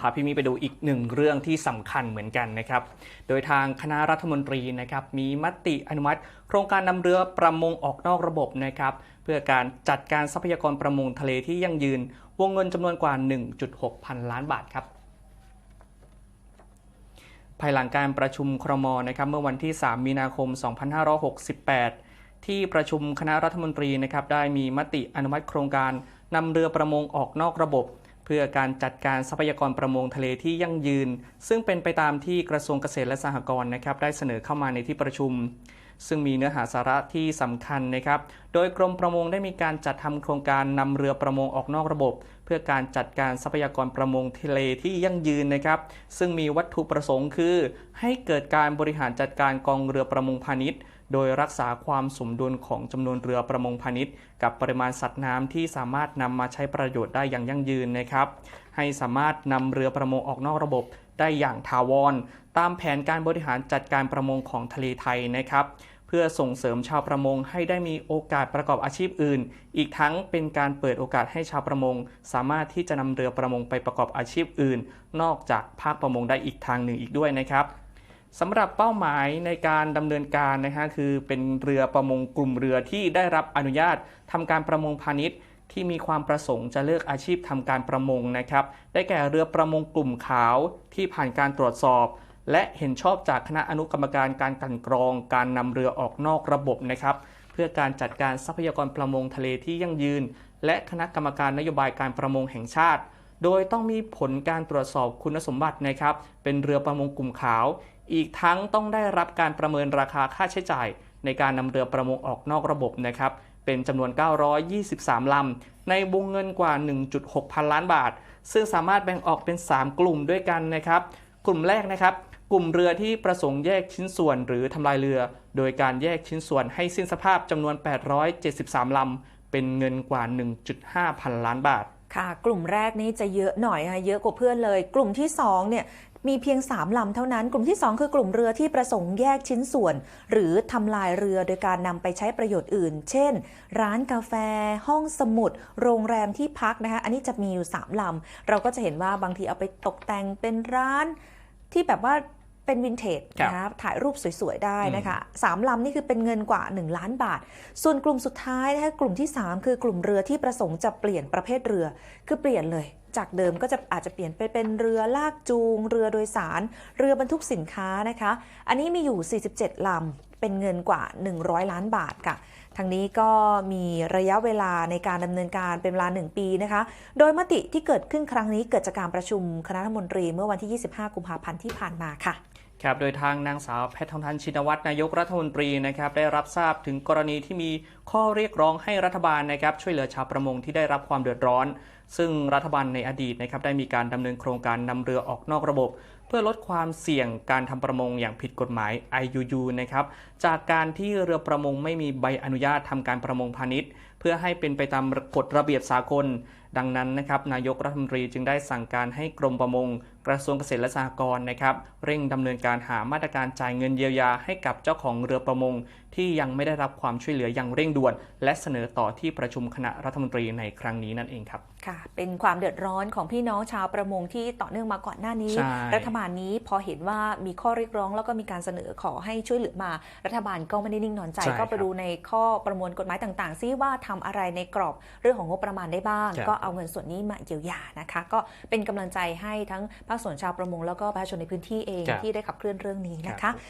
พาพี่มีไปดูอีกหนึ่งเรื่องที่สำคัญเหมือนกันนะครับ โดยทางคณะรัฐมนตรีนะครับมีมติอนุมัติ โครงการนำเรือประมงออกนอกระบบนะครับ เพื่อการจัดการทรัพยากรประมงทะเลที่ยั่งยืน วงเงินจำนวนกว่า 1.6 พันล้านบาทครับภายหลังการประชุมครมนะครับเมื่อวันที่ 3 มีนาคม 2568 ที่ประชุมคณะรัฐมนตรีนะครับได้มีมติอนุมัติโครงการนำเรือประมงออกนอกระบบ พื่อการจัดการทรัพยากรประมงทะเลที่ยั่งยืน ซึ่งเป็นไปตามที่กระทรวงเกษตรและสหกรณ์นะครับได้เสนอเข้ามาในที่ประชุม ซึ่งมีเนื้อหาสาระที่สำคัญนะครับ โดยกรมประมงได้มีการจัดทำโครงการนำเรือประมงออกนอกระบบ เพื่อการจัดการทรัพยากรประมงทะเลที่ยั่งยืนนะครับ ซึ่งมีวัตถุประสงค์คือ ให้เกิดการบริหารจัดการกองเรือประมงพาณิชย์ โดยรักษาความสมดุลของจำนวนเรือประมงพาณิชย์ กับปริมาณสัตว์น้ำที่สามารถนำมาใช้ประโยชน์ได้อย่างยั่งยืนนะครับ ให้สามารถนำเรือประมงออกนอกระบบได้อย่างถาวร ตามแผนการบริหารจัดการประมงของทะเลไทยนะครับ เพื่อส่งเสริมชาวประมงให้ได้มีโอกาสประกอบอาชีพอื่น อีกทั้งเป็นการเปิดโอกาสให้ชาวประมง สามารถที่จะนำเรือประมงไปประกอบอาชีพอื่น นอกจากภาคประมงได้อีกทางหนึ่งอีกด้วยนะครับ สำหรับเป้าหมายในการดำเนินการนะฮะคือเป็นเรือประมงกลุ่มเรือที่ได้รับอนุญาตทำการประมงพาณิชย์ ที่มีความประสงค์จะเลือกอาชีพทำการประมงนะครับ ได้แก่เรือประมงกลุ่มขาวที่ผ่านการตรวจสอบ และเห็นชอบจากคณะอนุกรรมการการกันกรอง การนำเรือออกนอกระบบนะครับ เพื่อการจัดการทรัพยากรประมงทะเลที่ยั่งยืน และคณะกรรมการนโยบายการประมงแห่งชาติ โดยต้องมีผลการตรวจสอบคุณสมบัตินะครับ เป็นเรือประมงกลุ่มขาว อีกทั้งต้องได้รับการประเมินราคาค่าใช้จ่าย ในการนำเรือประมงออกนอกระบบนะครับเป็นจำนวน 923 ลำ ในวงเงินกว่า 1.6 พันล้านบาท ซึ่งสามารถแบ่งออกเป็น 3 กลุ่มด้วยกันนะครับ กลุ่มแรกนะครับ กลุ่มเรือที่ประสงค์แยกชิ้นส่วนหรือทำลายเรือ โดยการแยกชิ้นส่วนให้สิ้นสภาพจำนวน 873 ลำ เป็นเงินกว่า 1.5 พันล้านบาทค่ะ กลุ่มแรกนี้จะเยอะหน่อยค่ะ เยอะกว่าเพื่อนเลย กลุ่มที่2เนี่ย มีเพียง 3 ลำเท่านั้น กลุ่มที่ 2 คือกลุ่มเรือที่ประสงค์แยกชิ้นส่วน หรือทำลายเรือโดยการนำไปใช้ประโยชน์อื่น เช่น ร้านกาแฟ ห้องสมุด โรงแรมที่พักนะคะ อันนี้จะมีอยู่ 3 ลำ เราก็จะเห็นว่าบางทีเอาไปตกแต่งเป็นร้านที่แบบว่าเป็นวินเทจครับนะคะถ่ายรูปสวย ๆ ได้นะคะสามลำนี่คือเป็นเงินกว่า 1 ล้านบาท ส่วนกลุ่มสุดท้ายนะคะกลุ่มที่ 3 คือกลุ่มเรือที่ประสงค์จะเปลี่ยนประเภทเรือ คือเปลี่ยนเลย จากเดิมก็จะอาจจะเปลี่ยนไปเป็นเรือลากจูง เรือโดยสาร เรือบรรทุกสินค้านะคะ อันนี้มีอยู่ 47 ลำ เป็นเงินกว่า 100 ล้านบาทค่ะทางนี้ก็มีระยะเวลาในการดำเนินการเป็นเวลา 1 ปีนะคะ โดยมติที่เกิดขึ้นครั้งนี้เกิดจากการประชุมคณะรัฐมนตรีเมื่อวันที่ 25 กุมภาพันธ์ที่ผ่านมาค่ะ ครับโดยทางนางสาวแพทองทานชินวัตรนายกรัฐมนตรีนะครับได้รับทราบถึงกรณีที่มีข้อเรียกร้องให้รัฐบาลนะครับช่วยเหลือชาวประมงที่ได้รับความเดือดร้อน ซึ่งรัฐบาลในอดีตนะครับได้มีการดำเนินโครงการนำเรือออกนอกระบบ เพื่อลดความเสี่ยงการทำประมงอย่างผิดกฎหมาย IUU นะครับจากการที่เรือประมงไม่มีใบอนุญาตทำการประมงพาณิชย์ เพื่อให้เป็นไปตามกฎระเบียบสากล ดังนั้นนะครับนายกรัฐมนตรีจึงได้สั่งการให้กรมประมง กระทรวงเกษตรและสหกรณ์นะครับเร่งดำเนินการหามาตรการจ่ายเงินเยียวยาให้กับเจ้าของเรือประมงที่ยังไม่ได้รับความช่วยเหลืออย่างเร่งด่วน และเสนอต่อที่ประชุมคณะรัฐมนตรีในครั้งนี้นั่นเองครับค่ะ เป็นความเดือดร้อนของพี่น้องชาวประมงที่ต่อเนื่องมาก่อนหน้านี้ใช่รัฐบาลนี้พอเห็นว่ามีข้อเรียกร้องแล้วก็มีการเสนอขอให้ช่วยเหลือมา รัฐบาลก็ไม่ได้นิ่งนอนใจใช่ก็ไปครับดูในข้อประมวลกฎหมายต่างๆซิว่าทำอะไรในกรอบเรื่องของงบประมาณได้บ้างครับก็เอาเงินส่วนนี้มาเยียวยานะคะ ก็เป็นกำลังใจให้ทั้งภาคส่วนชาวประมงแล้วก็ประชาชนในพื้นที่เองครับที่ได้ขับเคลื่อนเรื่องนี้นะครัคะบ